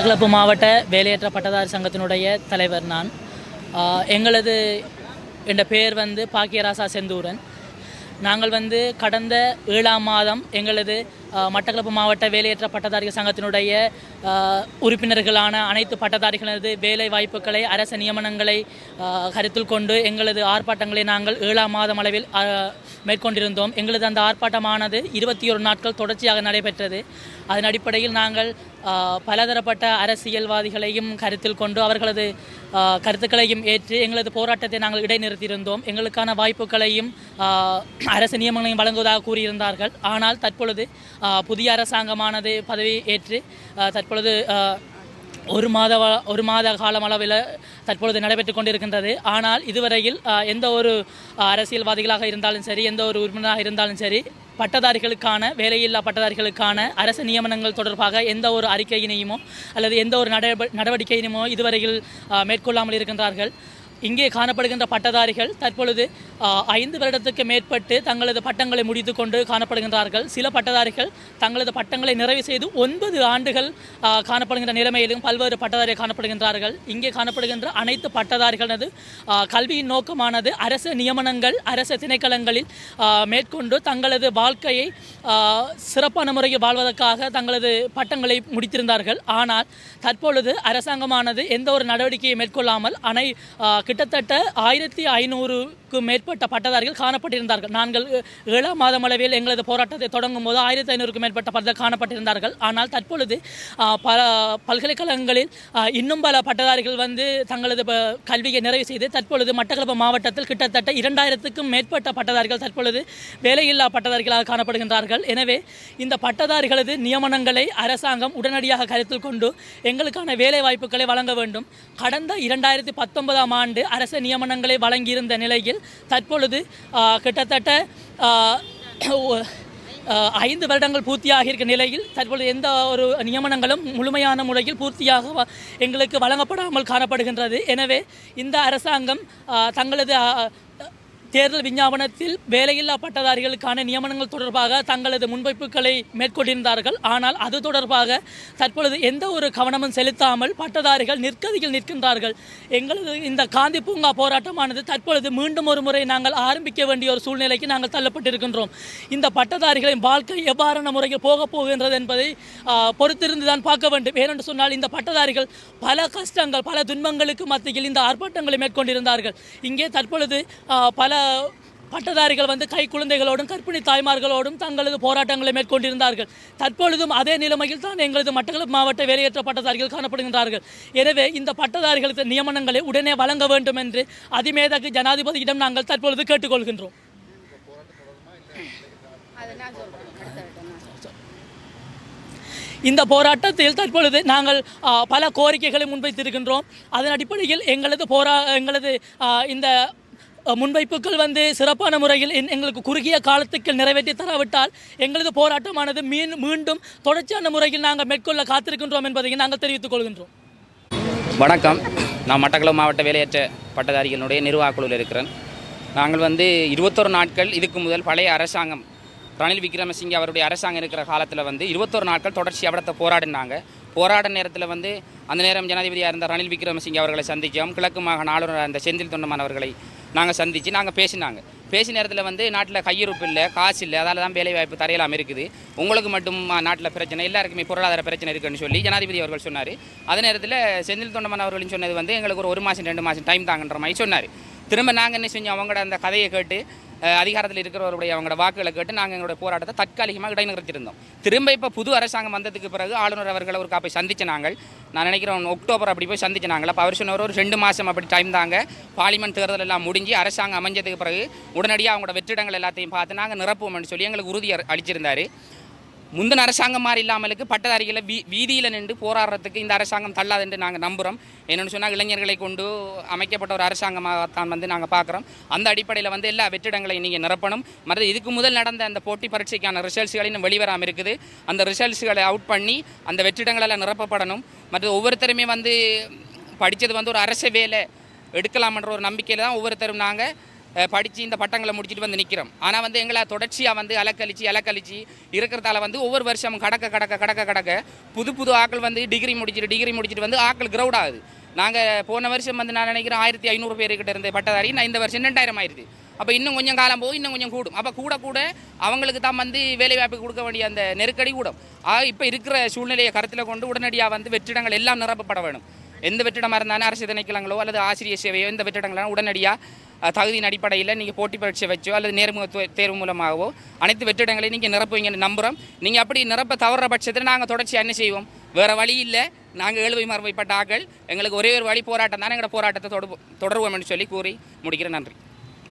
மட்டக்களப்பு மாவட்ட வேலையற்ற பட்டதாரி சங்கத்தினுடைய தலைவர் நான். எங்களது என்ற பெயர் வந்து பாக்கியராசா செந்தூரன். நாங்கள் வந்து கடந்த ஏழாம் மாதம் எங்களது மட்டக்களப்பு மாவட்ட வேலையற்ற பட்டதாரிகள் சங்கத்தினுடைய உறுப்பினர்களான அனைத்து பட்டதாரிகளது வேலை வாய்ப்புகளை அரச நியமனங்களை கருத்தில் கொண்டு எங்களது ஆர்ப்பாட்டங்களை நாங்கள் ஏழாம் மாதம் அளவில் மேற்கொண்டிருந்தோம். எங்களது அந்த ஆர்ப்பாட்டமானது இருபத்தி ஒரு நாட்கள் தொடர்ச்சியாக நடைபெற்றது. அதன் அடிப்படையில் நாங்கள் பலதரப்பட்ட அரசியல்வாதிகளையும் கருத்தில் கொண்டு அவர்களது கருத்துக்களையும் ஏற்று எங்களது போராட்டத்தை நாங்கள் இடைநிறுத்தியிருந்தோம். எங்களுக்கான வாய்ப்புகளையும் அரசு நியமனங்களையும் வழங்குவதாக கூறியிருந்தார்கள். ஆனால் தற்பொழுது புதிய அரசாங்கமானது பதவி ஏற்று தற்பொழுது ஒரு மாத ஒரு மாத காலம் அளவில் தற்பொழுது நடைபெற்று கொண்டிருக்கின்றது. ஆனால் இதுவரையில் எந்த ஒரு அரசியல்வாதிகளாக இருந்தாலும் சரி எந்த ஒரு உறுப்பினராக இருந்தாலும் சரி பட்டதாரிகளுக்கான வேலையில்லா பட்டதாரிகளுக்கான அரசு நியமனங்கள் தொடர்பாக எந்த ஒரு அறிக்கையினையுமோ அல்லது எந்த ஒரு நடவ நடவடிக்கையினுமோ இதுவரையில் மேற்கொள்ளாமல் இருக்கின்றார்கள். இங்கே காணப்படுகின்ற பட்டதாரிகள் தற்பொழுது ஐந்து வருடத்துக்கு மேற்பட்டு தங்களது பட்டங்களை முடித்து கொண்டு காணப்படுகின்றார்கள். சில பட்டதாரிகள் தங்களது பட்டங்களை நிறைவு செய்து ஒன்பது ஆண்டுகள் காணப்படுகின்ற நிலைமையிலும் பல்வேறு பட்டதாரிகள் காணப்படுகின்றார்கள். இங்கே காணப்படுகின்ற அனைத்து பட்டதாரிகளது கல்வியின் நோக்கமானது அரசு நியமனங்கள் அரசு திணைக்களங்களில் மேற்கொண்டு தங்களது வாழ்க்கையை சிறப்பான முறையில் வாழ்வதற்காக தங்களது பட்டங்களை முடித்திருந்தார்கள். ஆனால் தற்பொழுது அரசாங்கமானது எந்த ஒரு நடவடிக்கையை மேற்கொள்ளாமல் அனை கிட்டத்தட்ட ஆயிரத்தி ஐநூறு ஐநூறுக்கு மேற்பட்ட பட்டதாரிகள் காணப்பட்டிருந்தார்கள். நாங்கள் ஏழாம் மாதம் அளவில் எங்களது போராட்டத்தை தொடங்கும் போது ஆயிரத்தி ஐநூறுக்கும் மேற்பட்ட பட்டதாக காணப்பட்டிருந்தார்கள். ஆனால் தற்பொழுது பல பல்கலைக்கழகங்களில் இன்னும் பல பட்டதாரிகள் வந்து தங்களது ப- கல்வியை நிறைவு செய்து தற்பொழுது மட்டக்களப்பு மாவட்டத்தில் கிட்டத்தட்ட இரண்டாயிரத்துக்கும் மேற்பட்ட பட்டதாரிகள் தற்பொழுது வேலையில்லா பட்டதாரிகளாக காணப்படுகின்றார்கள். எனவே இந்த பட்டதாரிகளது நியமனங்களை அரசாங்கம் உடனடியாக கருத்தில் கொண்டு எங்களுக்கான வேலை வாய்ப்புகளை வழங்க வேண்டும். கடந்த இரண்டாயிரத்தி பத்தொன்பதாம் ஆண்டு அரசு நியமனங்களை வழங்கியிருந்த நிலையில் தற்பொழுது கிட்டத்தட்ட ஐந்து வருடங்கள் பூர்த்தியாக இருக்க நிலையில் தற்பொழுது எந்த ஒரு நியமனங்களும் முழுமையான முறையில் பூர்த்தியாக வ- எங்களுக்கு வழங்கப்படாமல் காணப்படுகின்றது. எனவே இந்த அரசாங்கம் தங்களது தேர்தல் விஞ்ஞாபனத்தில் வேலையில்லா பட்டதாரிகளுக்கான நியமனங்கள் தொடர்பாக தங்களது முன்வைப்புகளை மேற்கொண்டிருந்தார்கள். ஆனால் அது தொடர்பாக தற்பொழுது எந்த ஒரு கவனமும் செலுத்தாமல் பட்டதாரிகள் நிற்கதியில் நிற்கின்றார்கள். எங்களது இந்த காந்தி பூங்கா போராட்டமானது தற்பொழுது மீண்டும் ஒரு முறை நாங்கள் ஆரம்பிக்க வேண்டிய ஒரு சூழ்நிலைக்கு நாங்கள் தள்ளப்பட்டிருக்கின்றோம். இந்த பட்டதாரிகளின் வாழ்க்கை எவ்வாறான முறையில் போகப் போகின்றது என்பதை பொறுத்திருந்து தான் பார்க்க வேண்டும். ஏனென்று சொன்னால் இந்த பட்டதாரிகள் பல கஷ்டங்கள் பல துன்பங்களுக்கு மத்தியில் இந்த ஆர்ப்பாட்டங்களை மேற்கொண்டிருந்தார்கள். இங்கே தற்பொழுது பல பட்டதாரிகள் வந்து கை குழந்தைகளோடும் கற்பிணி தாய்மார்களோடும் தங்களது போராட்டங்களை மேற்கொண்டிருந்தார்கள். தற்பொழுதும் அதே நிலைமையில் தான் எங்களது மட்டக்களப்பு மாவட்ட வேலையற்ற பட்டதாரிகள் காணப்படுகின்றார்கள். எனவே இந்த பட்டதாரிகளுக்கு நியமனங்களை உடனே வழங்க வேண்டும் என்று அதிமேதகு ஜனாதிபதியிடம் நாங்கள் தற்பொழுது கேட்டுக்கொள்கின்றோம். இந்த போராட்டத்தில் தற்பொழுது நாங்கள் பல கோரிக்கைகளை முன்வைத்திருக்கின்றோம். அதன் அடிப்படையில் எங்களது போரா எங்களது இந்த முன்வைப்புகள் வந்து சிறப்பான முறையில் என்- எங்களுக்கு குறுகிய காலத்துக்கு நிறைவேற்றி தராவிட்டால் எங்களது போராட்டமானது மீன் மீண்டும் தொடர்ச்சியான முறையில் நாங்கள் மேற்கொள்ள காத்திருக்கின்றோம் என்பதையும் நாங்கள் தெரிவித்துக் கொள்கின்றோம். வணக்கம். நான் மட்டக்களம் மாவட்ட வேலையற்ற பட்டதாரிகளுடைய நிர்வாக குழுவில் இருக்கிறேன். நாங்கள் வந்து இருபத்தொரு நாட்கள் இதுக்கு முதல் பழைய அரசாங்கம் ரணில் விக்ரமசிங்கே அவருடைய அரசாங்கம் இருக்கிற காலத்தில் வந்து இருபத்தொரு நாட்கள் தொடர்ச்சி அவடத்தை போராடினாங்க. போராட நேரத்தில் வந்து அந்த நேரம் ஜனாதிபதியாக இருந்த ரணில் விக்ரமசிங்கே அவர்களை சந்தித்தோம் கிழக்கு மாகாண ஆளுநர் அந்த செந்தில் தொண்டமான் அவர்களை நாங்கள் சந்தித்து நாங்கள் பேசினாங்க. பேசின நேரத்தில் வந்து நாட்டில் கையிருப்பு இல்லை காசு இல்லை அதால் தான் வேலை வாய்ப்பு இருக்குது. உங்களுக்கு மட்டும் நாட்டில் பிரச்சனை எல்லாருக்குமே பொருளாதார பிரச்சனை இருக்குன்னு சொல்லி ஜனாதிபதி அவர்கள் சொன்னார். அதே நேரத்தில் செந்தில் தொண்டமன் அவர்களும் சொன்னது வந்து எங்களுக்கு ஒரு ஒரு மாதம் ரெண்டு மாதம் டைம் தாங்கன்ற மாதிரி சொன்னார். திரும்ப நாங்கள் என்ன செஞ்சோம்? அவங்களோட அந்த கதையை கேட்டு அதிகாரத்தில் இருக்கிறவருடைய அவங்களோட வாக்குகளை கேட்டு நாங்கள் எங்களோட போராட்டத்தை தற்காலிகமாக இடைநிறுத்தியிருந்தோம். திரும்ப இப்போ புது அரசாங்கம் வந்ததுக்கு பிறகு ஆளுநர் அவர்களை ஒரு போய் சந்திச்சு நாங்கள். நான் நினைக்கிறேன் அக்டோபர் அப்படி போய் சந்திச்சு நாங்கள். அப்போ அவர் சொன்னவர் ஒரு ரெண்டு மாதம் அப்படி டைம் தாங்க. பார்லிமெண்ட் தேர்தல் எல்லாம் முடிஞ்சு அரசாங்கம் அமைஞ்சதுக்கு பிறகு உடனடியாக அவங்களோட வெற்றிடங்கள் எல்லாத்தையும் பார்த்து நாங்கள் நிரப்புவோம்னு சொல்லி எங்களுக்கு உறுதி அளிச்சிருந்தார். முந்தின அரசாங்கம் மாதிரி இல்லாமலுக்கு பட்டதாரிகளை வீ வீதியில் நின்று போராடுறதுக்கு இந்த அரசாங்கம் தள்ளாதுன்னு நாங்கள் நம்புகிறோம் என்னென்னு சொன்னால் இளைஞர்களை கொண்டு அமைக்கப்பட்ட ஒரு அரசாங்கமாகத்தான் வந்து நாங்கள் பார்க்குறோம் அந்த அடிப்படையில் வந்து எல்லா வெற்றிடங்களையும் நீங்கள் நிரப்பணும். மற்ற இதுக்கு முதல் நடந்த அந்த போட்டி பரீட்சைக்கான ரிசல்ட்ஸ்கள் இன்னும் வெளிவராமல் இருக்குது. அந்த ரிசல்ட்ஸ்களை அவுட் பண்ணி அந்த வெற்றிடங்களெல்லாம் நிரப்பப்படணும். மற்ற ஒவ்வொருத்தருமே வந்து படித்தது வந்து ஒரு அரசு வேலை எடுக்கலாம்ன்ற ஒரு நம்பிக்கையில் தான் ஒவ்வொருத்தரும் நாங்கள் படித்து இந்த பட்டங்களை முடிச்சுட்டு வந்து நிற்கிறோம் ஆனால் வந்து எங்களை தொடர்ச்சியாக வந்து அலக்கழிச்சு அலக்கழிச்சு இருக்கிறதால வந்து ஒவ்வொரு வருஷம் கடக்க கடக்க கடக்க கடக்க புது புது ஆக்கள் வந்து டிகிரி முடிச்சுட்டு டிகிரி முடிச்சுட்டு வந்து ஆக்கள் க்ரௌட் ஆகுது. நாங்கள் போன வருஷம் வந்து நான் நினைக்கிறேன் ஆயிரத்தி ஐநூறு பேருக்கிட்ட இருந்த பட்டதாரி நான் இந்த வருஷம் ரெண்டாயிரம் ஆயிடுது. அப்போ இன்னும் கொஞ்சம் காலம் போகும் இன்னும் கொஞ்சம் கூடும். அப்போ கூட கூட அவங்களுக்கு தான் வந்து வேலைவாய்ப்பு கொடுக்க வேண்டிய அந்த நெருக்கடி கூடும். ஆக இப்போ இருக்கிற சூழ்நிலையை கருத்தில் கொண்டு உடனடியாக வந்து வெற்றிடங்கள் எல்லாம் நிரப்பப்பட வேணும். எந்த வெற்றிடமாக இருந்தாலும் அரசு திணைக்களங்களோ அல்லது ஆசிரியர் சேவையோ எந்த வெற்றிடங்களும் உடனடியாக தகுதியின் அடிப்படையில் நீங்கள் போட்டி பரீட்சை வச்சோ அல்லது நேர்முக தேர்வு மூலமாகவோ அனைத்து வெற்றிடங்களையும் நீங்கள் நிரப்புவீங்கன்னு நம்புகிறோம் நீங்கள் அப்படி நிரப்ப தவறுற பட்சத்தில் நாங்கள் தொடர்ச்சியாக என்ன செய்வோம். வேறு வழி இல்லை. நாங்கள் ஏழ்வை மரபைப்பட்ட ஆக்கள் எங்களுக்கு ஒரே ஒரு வழி போராட்டம் தான். எங்களோட போராட்டத்தை தொடர்வோம் என்று சொல்லி கூறி முடிக்கிறேன். நன்றி.